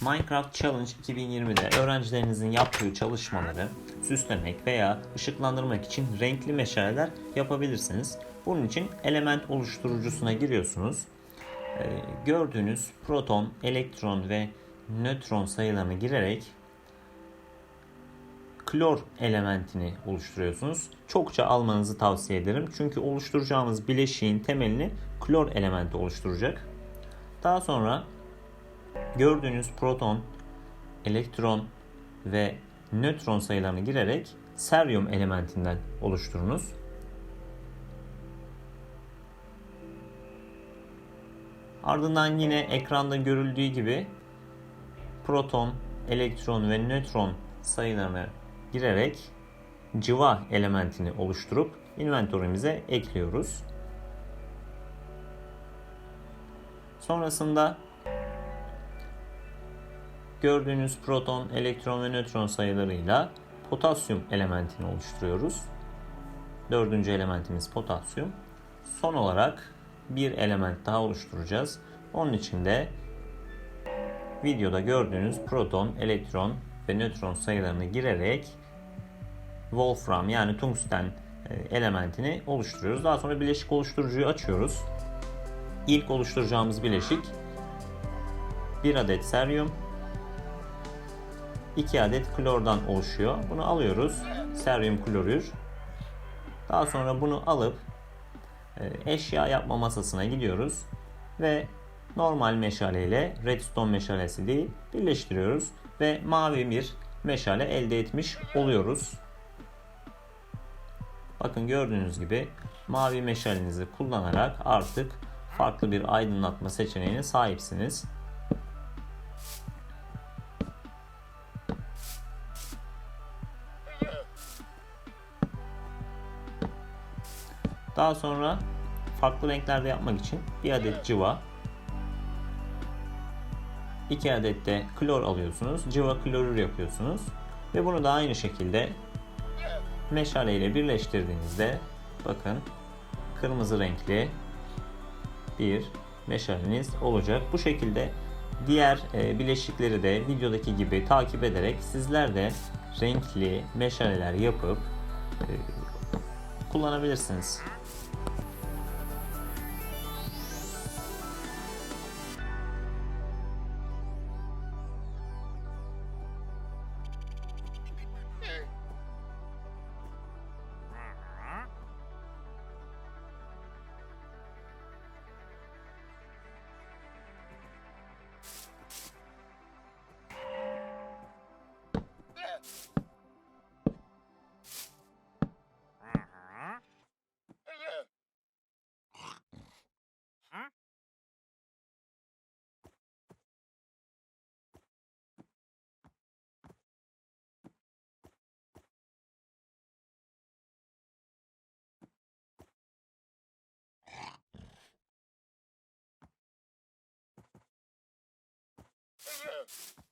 Minecraft Challenge 2020'de öğrencilerinizin yaptığı çalışmaları süslemek veya ışıklandırmak için renkli meşaleler yapabilirsiniz. Bunun için element oluşturucusuna giriyorsunuz. Ee, gördüğünüz proton, elektron ve nötron sayılarını girerek klor elementini oluşturuyorsunuz. Çokça almanızı tavsiye ederim. Çünkü oluşturacağımız bileşiğin temelini klor elementi oluşturacak. Daha sonra gördüğünüz proton, elektron ve nötron sayılarını girerek seryum elementinden oluşturunuz. Ardından yine ekranda görüldüğü gibi proton, elektron ve nötron sayılarını girerek civa elementini oluşturup inventörümüze ekliyoruz. Sonrasında gördüğünüz proton, elektron ve nötron sayılarıyla potasyum elementini oluşturuyoruz. Dördüncü elementimiz potasyum. Son olarak bir element daha oluşturacağız. Onun için de videoda gördüğünüz proton, elektron ve nötron sayılarını girerek Wolfram yani tungsten e, elementini oluşturuyoruz. Daha sonra bileşik oluşturucuyu açıyoruz. İlk oluşturacağımız bileşik 1 adet seryum 2 adet klordan oluşuyor. Bunu alıyoruz. Seryum klorür. Daha sonra bunu alıp e, eşya yapma masasına gidiyoruz ve normal meşale ile redstone meşalesi değil birleştiriyoruz ve mavi bir meşale elde etmiş oluyoruz. Bakın gördüğünüz gibi mavi meşalenizi kullanarak artık farklı bir aydınlatma seçeneğine sahipsiniz. Daha sonra farklı renklerde yapmak için bir adet civa, iki adet de klor alıyorsunuz. Civa klorür yapıyorsunuz. Ve bunu da aynı şekilde meşale ile birleştirdiğinizde bakın kırmızı renkli bir meşaleniz olacak. Bu şekilde diğer e, bileşikleri de videodaki gibi takip ederek sizler de renkli meşaleler yapıp e, kullanabilirsiniz. Ugh.